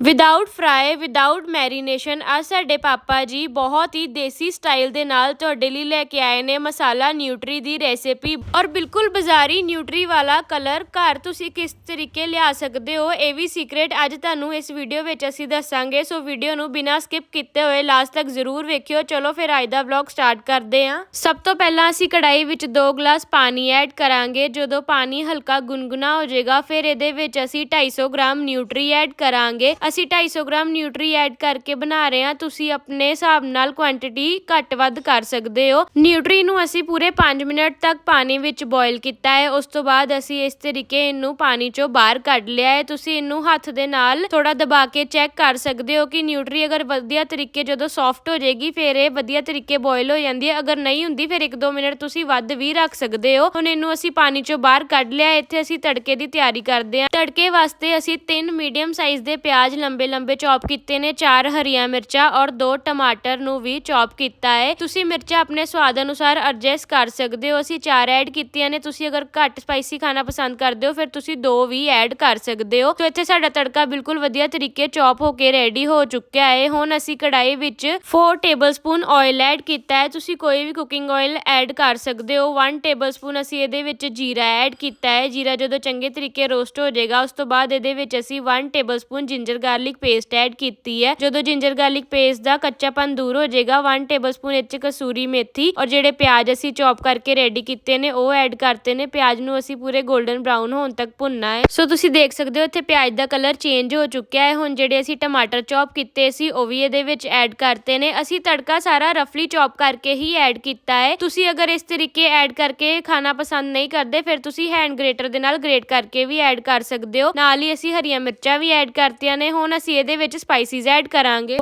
Without fry without marination ਅੱਜ ਸਾਡੇ ਪਾਪਾ ਜੀ ਬਹੁਤ ਹੀ ਦੇਸੀ ਸਟਾਈਲ ਦੇ ਨਾਲ ਤੁਹਾਡੇ ਲਈ ਲੈ ਕੇ ਆਏ ਨੇ ਮਸਾਲਾ ਨਿਊਟਰੀ ਦੀ ਰੈਸਿਪੀ ਔਰ ਬਿਲਕੁਲ ਬਾਜ਼ਾਰੀ ਨਿਊਟਰੀ ਵਾਲਾ ਕਲਰ ਘਰ ਤੁਸੀਂ ਕਿਸ ਤਰੀਕੇ ਲਿਆ ਸਕਦੇ ਹੋ, ਇਹ ਵੀ ਸੀਕ੍ਰੇਟ ਅੱਜ ਤੁਹਾਨੂੰ ਇਸ ਵੀਡੀਓ ਵਿੱਚ ਅਸੀਂ ਦੱਸਾਂਗੇ। ਸੋ ਵੀਡੀਓ ਨੂੰ ਬਿਨਾਂ ਸਕਿਪ ਕੀਤੇ ਹੋਏ ਲਾਸਟ ਤੱਕ ਜ਼ਰੂਰ ਵੇਖਿਓ। ਚਲੋ ਫਿਰ ਅੱਜ ਦਾ ਵਲੌਗ ਸਟਾਰਟ ਕਰਦੇ ਹਾਂ। ਸਭ ਤੋਂ ਪਹਿਲਾਂ ਅਸੀਂ ਕੜਾਈ ਵਿੱਚ 2 ਗਲਾਸ ਪਾਣੀ ਐਡ ਕਰਾਂਗੇ। ਜਦੋਂ ਪਾਣੀ ਹਲਕਾ ਗੁਨਗੁਨਾ ਹੋ ਜਾਏਗਾ, ਫਿਰ ਇਹਦੇ ਵਿੱਚ ਅਸੀਂ 250 ਗ੍ਰਾਮ ਨਿਊਟਰੀ ਐਡ ਕਰਾਂਗੇ। ਅਸੀਂ 250 ਗ੍ਰਾਮ ਨਿਊਟਰੀ ਐਡ ਕਰਕੇ ਬਣਾ ਰਹੇ ਹਾਂ। ਤੁਸੀਂ ਆਪਣੇ ਹਿਸਾਬ ਨਾਲ ਕੁਆਂਟੀਟੀ ਘੱਟ ਵੱਧ ਕਰ ਸਕਦੇ ਹੋ। ਨਿਊਟਰੀ ਨੂੰ ਅਸੀਂ ਪੂਰੇ 5 ਮਿੰਟ ਤੱਕ ਪਾਣੀ ਵਿੱਚ ਬੋਇਲ ਕੀਤਾ ਹੈ। ਉਸ ਤੋਂ ਬਾਅਦ ਅਸੀਂ ਇਸ ਤਰੀਕੇ ਇਹਨੂੰ ਪਾਣੀ ਚੋਂ ਬਾਹਰ ਕੱਢ ਲਿਆ ਹੈ। ਤੁਸੀਂ ਇਹਨੂੰ ਹੱਥ ਦੇ ਨਾਲ ਥੋੜਾ ਦਬਾ ਕੇ ਚੈੱਕ ਕਰ ਸਕਦੇ ਹੋ ਕਿ ਨਿਊਟਰੀ ਅਗਰ ਵਧੀਆ ਤਰੀਕੇ ਜਦੋਂ ਸੌਫਟ ਹੋ ਜਾਏਗੀ, ਫਿਰ ਇਹ ਵਧੀਆ ਤਰੀਕੇ ਬੋਇਲ ਹੋ ਜਾਂਦੀ ਹੈ। ਅਗਰ ਨਹੀਂ ਹੁੰਦੀ, ਫਿਰ 1-2 ਮਿੰਟ ਤੁਸੀਂ ਵੱਧ ਵੀ ਰੱਖ ਸਕਦੇ ਹੋ। ਹੁਣ ਇਹਨੂੰ ਅਸੀਂ ਪਾਣੀ ਚੋਂ ਬਾਹਰ ਕੱਢ ਲਿਆ ਇੱਥੇ ਅਸੀਂ ਤੜਕੇ ਦੀ ਤਿਆਰੀ ਕਰਦੇ ਹਾਂ। ਤੜਕੇ ਵਾਸਤੇ ਅਸੀਂ ਤਿੰਨ ਮੀਡੀਅਮ ਸਾਈਜ਼ ਦੇ ਪਿਆਜ਼ ਲੰਬੇ ਲੰਬੇ ਚੌਪ ਕੀਤੇ ਨੇ, ਚਾਰ ਹਰੀਆਂ ਮਿਰਚਾਂ ਔਰ ਦੋ ਟਮਾਟਰ ਨੂੰ ਵੀ ਚੌਪ ਕੀਤਾ ਹੈ। ਤੁਸੀਂ ਮਿਰਚਾਂ ਆਪਣੇ ਸਵਾਦ ਅਨੁਸਾਰ ਐਡਜਸਟ ਕਰ ਸਕਦੇ ਹੋ। ਅਸੀਂ ਚਾਰ ਐਡ ਕੀਤੀਆਂ ਨੇ, ਤੁਸੀਂ ਅਗਰ ਘੱਟ ਸਪਾਈਸੀ ਖਾਣਾ ਪਸੰਦ ਕਰਦੇ ਹੋ, ਫਿਰ ਤੁਸੀਂ ਦੋ ਵੀ ਐਡ ਕਰ ਸਕਦੇ ਹੋ। ਸੋ ਇੱਥੇ ਸਾਡਾ ਤੜਕਾ ਬਿਲਕੁਲ ਵਧੀਆ ਤਰੀਕੇ ਚੌਪ ਹੋ ਕੇ ਰੈਡੀ ਹੋ ਚੁੱਕਿਆ ਹੈ। ਹੁਣ ਅਸੀਂ ਕੜਾਈ ਵਿੱਚ 4 ਟੇਬਲਸਪੂਨ ਆਇਲ ਐਡ ਕੀਤਾ ਹੈ। ਤੁਸੀਂ ਕੋਈ ਵੀ ਕੁਕਿੰਗ ਆਇਲ ਐਡ ਕਰ ਸਕਦੇ ਹੋ। 1 ਟੇਬਲਸਪੂਨ ਅਸੀਂ ਇਹਦੇ ਵਿੱਚ ਜੀਰਾ ਐਡ ਕੀਤਾ ਹੈ। ਜੀਰਾ ਜਦੋਂ ਚੰਗੇ ਤਰੀਕੇ ਰੋਸਟ ਹੋ ਜਾਏਗਾ, ਉਸ ਤੋਂ ਬਾਅਦ ਇਹਦੇ ਵਿੱਚ ਅਸੀਂ 1 tablespoon ginger garlic paste add ਕੀਤੀ ਹੈ। ਜਦੋਂ ਜਿੰਜਰ ਗਾਰਲਿਕ ਪੇਸਟ ਦਾ ਕੱਚਾਪਨ ਦੂਰ ਹੋ ਜਾਏਗਾ 1 ਟੇਬਲਸਪੂਨ ਇਹ 'ਚ ਕਸੂਰੀ ਮੇਥੀ ਔਰ ਜਿਹੜੇ ਪਿਆਜ਼ ਅਸੀਂ ਚੌਪ ਕਰਕੇ ਰੈਡੀ ਕੀਤੇ ਨੇ, ਉਹ ਐਡ ਕਰਤੇ ਨੇ। ਪਿਆਜ਼ ਨੂੰ ਅਸੀਂ ਪੂਰੇ 골ਡਨ ਬ੍ਰਾਊਨ ਹੋਣ ਤੱਕ ਭੁੰਨਣਾ ਹੈ। ਸੋ ਤੁਸੀਂ ਦੇਖ ਸਕਦੇ ਹੋ, ਇੱਥੇ ਪਿਆਜ਼ ਦਾ ਕਲਰ ਚੇਂਜ ਹੋ ਚੁੱਕਿਆ ਹੈ। ਹੁਣ ਜਿਹੜੇ ਅਸੀਂ ਟਮਾਟਰ ਚੌਪ ਕੀਤੇ ਸੀ, ਉਹ ਵੀ ਇਹਦੇ ਵਿੱਚ ਐਡ ਕਰਤੇ ਨੇ। ਅਸੀਂ ਤੜਕਾ ਸਾਰਾ ਰਫਲੀ ਚੌਪ ਕਰਕੇ ਹੀ ਐਡ ਕੀਤਾ ਹੈ। ਤੁਸੀਂ ਅਗਰ ਇਸ ਤਰੀਕੇ ਐਡ ਕਰਕੇ ਖਾਣਾ ਪਸੰਦ ਨਹੀਂ ਕਰਦੇ, ਫਿਰ ਤੁਸੀਂ ਹੈਂਡ ਗ੍ਰੇਟਰ ਦੇ ਨਾਲ ਗ੍ਰੇਟ ਕਰਕੇ ਵੀ ਐਡ ਕਰ ਸਕਦੇ ਹੋ। ਨਾਲ ਹੀ ਅਸੀਂ ਹਰੀਆਂ ਮਿਰਚਾਂ ਵੀ ਐਡ ਕਰਤੀਆਂ ਨੇ। ਹੁਣ ਅਸੀਂ ਇਹਦੇ ਵਿੱਚ ਸਪਾਈਸਿਸ ਐਡ ਕਰਾਂਗੇ।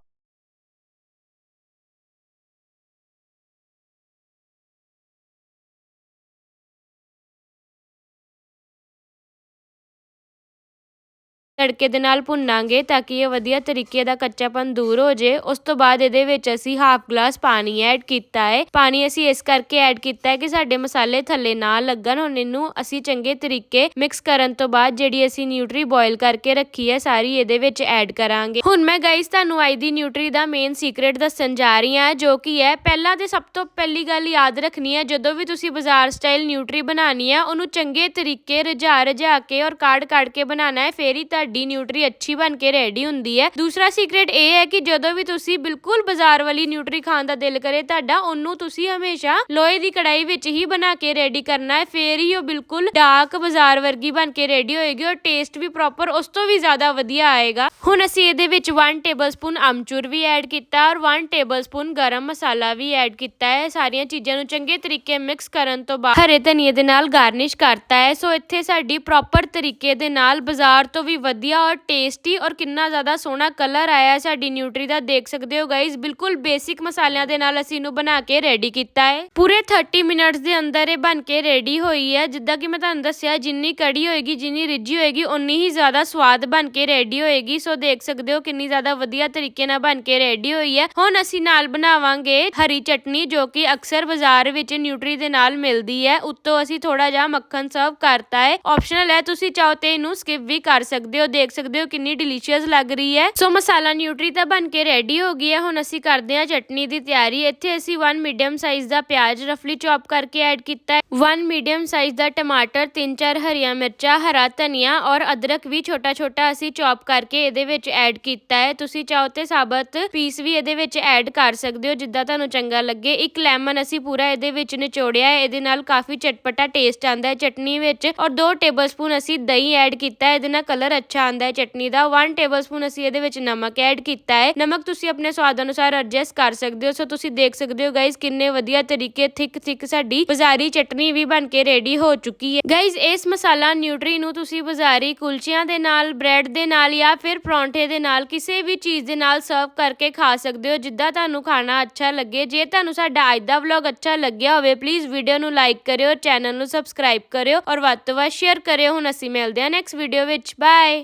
ਤੜਕੇ ਦੇ ਨਾਲ ਭੁੰਨਾਂਗੇ ਤਾਂ ਕਿ ਇਹ ਵਧੀਆ ਤਰੀਕੇ ਦਾ ਕੱਚਾਪਨ ਦੂਰ ਹੋ ਜੇ। ਉਸ ਤੋਂ ਬਾਅਦ ਇਹਦੇ ਵਿੱਚ ਅਸੀਂ ਹਾਫ ਗਲਾਸ ਪਾਣੀ ਐਡ ਕੀਤਾ ਹੈ। ਪਾਣੀ ਅਸੀਂ ਇਸ ਕਰਕੇ ਐਡ ਕੀਤਾ ਹੈ ਕਿ ਸਾਡੇ ਮਸਾਲੇ ਥੱਲੇ ਨਾ ਲੱਗਣ। ਹੁਣ ਇਹਨੂੰ ਅਸੀਂ ਚੰਗੇ ਤਰੀਕੇ ਮਿਕਸ ਕਰਨ ਤੋਂ ਬਾਅਦ ਜਿਹੜੀ ਅਸੀਂ ਨਿਊਟਰੀ ਬੋਇਲ ਕਰਕੇ ਰੱਖੀ ਹੈ, ਸਾਰੀ ਇਹਦੇ ਵਿੱਚ ਐਡ ਕਰਾਂਗੇ। ਹੁਣ ਮੈਂ ਗਾਇਸ ਤੁਹਾਨੂੰ ਆਈ ਦੀ ਨਿਊਟਰੀ ਦਾ ਮੇਨ ਸੀਕ੍ਰੇਟ ਦੱਸਣ ਜਾ ਰਹੀ ਹਾਂ, ਜੋ ਕਿ ਹੈ, ਪਹਿਲਾਂ ਤੇ ਸਭ ਤੋਂ ਪਹਿਲੀ ਗੱਲ ਯਾਦ ਰੱਖਣੀ ਹੈ, ਜਦੋਂ ਵੀ ਤੁਸੀਂ ਬਾਜ਼ਾਰ ਸਟਾਈਲ ਨਿਊਟਰੀ ਬਣਾਣੀ ਹੈ, ਉਹਨੂੰ ਚੰਗੇ ਤਰੀਕੇ ਰਝਾ ਰਝਾ ਕੇ ਔਰ ਕਾੜ ਕਾੜ ਕੇ ਬਣਾਉਣਾ ਹੈ, ਫੇਰ ਹੀ ਤੁਹਾਡੀ ਨਿਊਟਰੀ ਅੱਛੀ ਬਣ ਕੇ ਰੈਡੀ ਹੁੰਦੀ ਹੈ। ਦੂਸਰਾ ਸੀਕ੍ਰੇਟ ਇਹ ਹੈ ਕਿ ਜਦੋਂ ਵੀ ਤੁਸੀਂ ਬਿਲਕੁਲ ਬਾਜ਼ਾਰ ਵਾਲੀ ਨਿਊਟਰੀ ਖਾਣ ਦਾ ਦਿਲ ਕਰੇ, ਤੁਹਾਡਾ ਉਹਨੂੰ ਤੁਸੀਂ ਹਮੇਸ਼ਾ ਲੋਹੇ ਦੀ ਕੜਾਈ ਵਿੱਚ ਹੀ ਬਣਾ ਕੇ ਰੈਡੀ ਕਰਨਾ ਹੈ। ਫੇਰ ਹੀ ਉਹ ਬਿਲਕੁਲ ਡਾਰਕ ਬਾਜ਼ਾਰ ਵਰਗੀ ਬਣ ਕੇ ਰੈਡੀ ਹੋਏਗੀ ਔਰ ਟੇਸਟ ਵੀ ਪ੍ਰੋਪਰ ਉਸ ਤੋਂ ਵੀ ਜ਼ਿਆਦਾ ਵਧੀਆ ਆਏਗਾ। ਹੁਣ ਅਸੀਂ ਇਹਦੇ ਵਿੱਚ 1 ਟੇਬਲਸਪੂਨ ਅਮਚੂਰ ਵੀ ਐਡ ਕੀਤਾ ਔਰ 1 ਟੇਬਲਸਪੂਨ ਗਰਮ ਮਸਾਲਾ ਵੀ ਐਡ ਕੀਤਾ ਹੈ। ਸਾਰੀਆਂ ਚੀਜ਼ਾਂ ਨੂੰ ਚੰਗੇ ਤਰੀਕੇ ਮਿਕਸ ਕਰਨ ਤੋਂ ਬਾਅਦ ਹਰੇ ਧਨੀਏ ਦੇ ਨਾਲ ਗਾਰਨਿਸ਼ ਕਰਤਾ ਹੈ। ਸੋ ਇੱਥੇ ਸਾਡੀ ਪ੍ਰੋਪਰ ਤਰੀਕੇ ਦੇ ਨਾਲ ਬਾਜ਼ਾਰ ਤੋਂ ਵੀ ਵਧੀਆ ਔਰ ਟੇਸਟੀ ਔਰ ਕਿੰਨਾ ਜ਼ਿਆਦਾ ਸੋਹਣਾ ਕਲਰ ਆਇਆ ਸਾਡੀ ਨਿਊਟਰੀ ਦਾ, ਦੇਖ ਸਕਦੇ ਹੋ ਗਾਇਸ ਬਿਲਕੁਲ ਬੇਸਿਕ ਮਸਾਲਿਆਂ ਦੇ ਨਾਲ ਅਸੀਂ ਇਹਨੂੰ ਬਣਾ ਕੇ ਰੈਡੀ ਕੀਤਾ ਹੈ। ਪੂਰੇ 30 ਮਿੰਟਸ ਦੇ ਅੰਦਰ ਇਹ ਬਣ ਕੇ ਰੈਡੀ ਹੋਈ ਹੈ। ਜਿੱਦਾਂ ਕਿ ਮੈਂ ਤੁਹਾਨੂੰ ਦੱਸਿਆ, ਜਿੰਨੀ ਕੜੀ ਹੋਏਗੀ, ਜਿੰਨੀ ਰਿੱਝੀ ਹੋਏਗੀ ਉਨੀ ਹੀ ਜ਼ਿਆਦਾ ਸਵਾਦ ਬਣ ਕੇ ਰੈਡੀ ਹੋਏਗੀ। ਸੋ ਦੇਖ ਸਕਦੇ ਹੋ ਕਿੰਨੀ ਜ਼ਿਆਦਾ ਵਧੀਆ ਤਰੀਕੇ ਨਾਲ ਬਣ ਕੇ ਰੈਡੀ ਹੋਈ ਹੈ। ਹੁਣ ਅਸੀਂ ਨਾਲ ਬਣਾਵਾਂਗੇ ਹਰੀ ਚਟਨੀ, ਜੋ ਕਿ ਅਕਸਰ ਬਾਜ਼ਾਰ ਵਿੱਚ ਨਿਊਟਰੀ ਦੇ ਨਾਲ ਮਿਲਦੀ ਹੈ। ਉੱਤੋਂ ਅਸੀਂ ਥੋੜਾ ਜਿਹਾ ਮੱਖਣ ਸਰਵ ਕਰਤਾ ਹੈ। ਆਪਸ਼ਨਲ ਹੈ, ਤੁਸੀਂ ਚਾਹੋ ਤੇ ਇਹਨੂੰ ਸਕਿਪ ਵੀ ਕਰ ਸਕਦੇ ਹੋ। ਦੇਖ ਸਕਦੇ ਹੋ ਕਿੰਨੀ ਡਿਲੀਸ਼ੀਅਸ ਲੱਗ ਰਹੀ ਹੈ। ਸੋ ਮਸਾਲਾ ਨਿਊਟਰੀ ਤਾਂ ਬਣ ਕੇ ਰੈਡੀ ਹੋ ਗਈ ਹੈ। ਹੁਣ ਅਸੀਂ ਕਰਦੇ ਹਾਂ ਚਟਨੀ ਦੀ ਤਿਆਰੀ। ਇੱਥੇ ਅਸੀਂ 1 ਮੀਡੀਅਮ ਸਾਈਜ਼ ਦਾ ਪਿਆਜ਼ ਰਫਲੀ ਚੌਪ ਕਰਕੇ ਐਡ ਕੀਤਾ ਹੈ। 1 ਮੀਡੀਅਮ ਸਾਈਜ਼ ਦਾ ਟਮਾਟਰ 3-4 ਹਰੀਆਂ ਮਿਰਚਾਂ, ਹਰਾ ਧਨੀਆ ਔਰ ਅਦਰਕ ਵੀ ਛੋਟਾ ਛੋਟਾ ਅਸੀਂ ਚੌਪ ਕਰਕੇ ਇਹਦੇ ਵਿੱਚ ਐਡ ਕੀਤਾ ਹੈ। ਤੁਸੀਂ ਚਾਹੋ ਤੇ ਸਾਬਤ ਪੀਸ ਵੀ ਇਹਦੇ ਵਿੱਚ ਐਡ ਕਰ ਸਕਦੇ ਹੋ, ਜਿੱਦਾਂ ਤੁਹਾਨੂੰ ਚੰਗਾ ਲੱਗੇ। ਇੱਕ ਲੈਮਨ ਅਸੀਂ ਪੂਰਾ ਇਹਦੇ ਵਿੱਚ ਨਿਚੋੜਿਆ ਹੈ। ਇਹਦੇ ਨਾਲ ਕਾਫੀ ਚਟਪਟਾ ਟੇਸਟ ਆਂਦਾ ਹੈ ਚਟਨੀ ਵਿੱਚ ਔਰ 2 ਟੇਬਲਸਪੂਨ ਅਸੀਂ ਦਹੀਂ ਐਡ ਕੀਤਾ ਹੈ। ਇਹਦੇ ਨਾਲ ਕਲਰ ਅੱਛਾ ਆਂਦਾ ਹੈ ਚਟਨੀ ਦਾ। 1 ਟੇਬਲਸਪੂਨ ਅਸੀਂ ਇਹਦੇ ਵਿੱਚ ਨਮਕ ਐਡ ਕੀਤਾ ਹੈ। ਨਮਕ ਤੁਸੀਂ ਆਪਣੇ ਸਵਾਦ ਅਨੁਸਾਰ ਐਡਜਸਟ ਕਰ ਸਕਦੇ ਹੋ। ਸੋ ਤੁਸੀਂ ਦੇਖ ਸਕਦੇ ਹੋ ਗਾਇਸ ਕਿੰਨੇ ਵਧੀਆ ਤਰੀਕੇ ਥਿਕ ਥਿਕ ਸਾਡੀ ਬਾਜ਼ਾਰੀ ਚਟਨੀ ਵੀ ਬਣ ਕੇ ਰੈਡੀ ਹੋ ਚੁੱਕੀ ਹੈ। ਗਾਇਸ ਇਸ ਮਸਾਲਾ ਨਿਊਟਰੀ ਨੂੰ ਤੁਸੀਂ ਬਾਜ਼ਾਰੀ ਕੁਲਚਿਆਂ ਦੇ ਨਾਲ ਬ੍ਰੈਡ ਦੇ ਨਾਲ ਜਾਂ ਫਿਰ ਪਰੌਂਠੇ ਦੇ ਨਾਲ, ਕਿਸੇ ਵੀ ਚੀਜ਼ ਦੇ ਨਾਲ ਸਰਵ ਕਰਕੇ ਖਾ ਸਕਦੇ ਹੋ, ਜਿੱਦਾਂ ਤੁਹਾਨੂੰ ਖਾਣਾ ਅੱਛਾ ਲੱਗੇ। ਜੇ ਤੁਹਾਨੂੰ ਸਾਡਾ ਅੱਜ ਦਾ ਵਲੌਗ ਅੱਛਾ ਲੱਗਿਆ ਹੋਵੇ ਪਲੀਜ਼ ਵੀਡੀਓ ਨੂੰ ਲਾਈਕ ਕਰਿਓ ਚੈਨਲ ਨੂੰ ਸਬਸਕ੍ਰਾਈਬ ਕਰਿਓ ਔਰ ਵੱਧ ਤੋਂ ਵੱਧ ਸ਼ੇਅਰ ਕਰਿਓ। ਹੁਣ ਅਸੀਂ ਮਿਲਦੇ ਹਾਂ ਨੈਕਸਟ ਵੀਡੀਓ ਵਿੱਚ। ਬਾਏ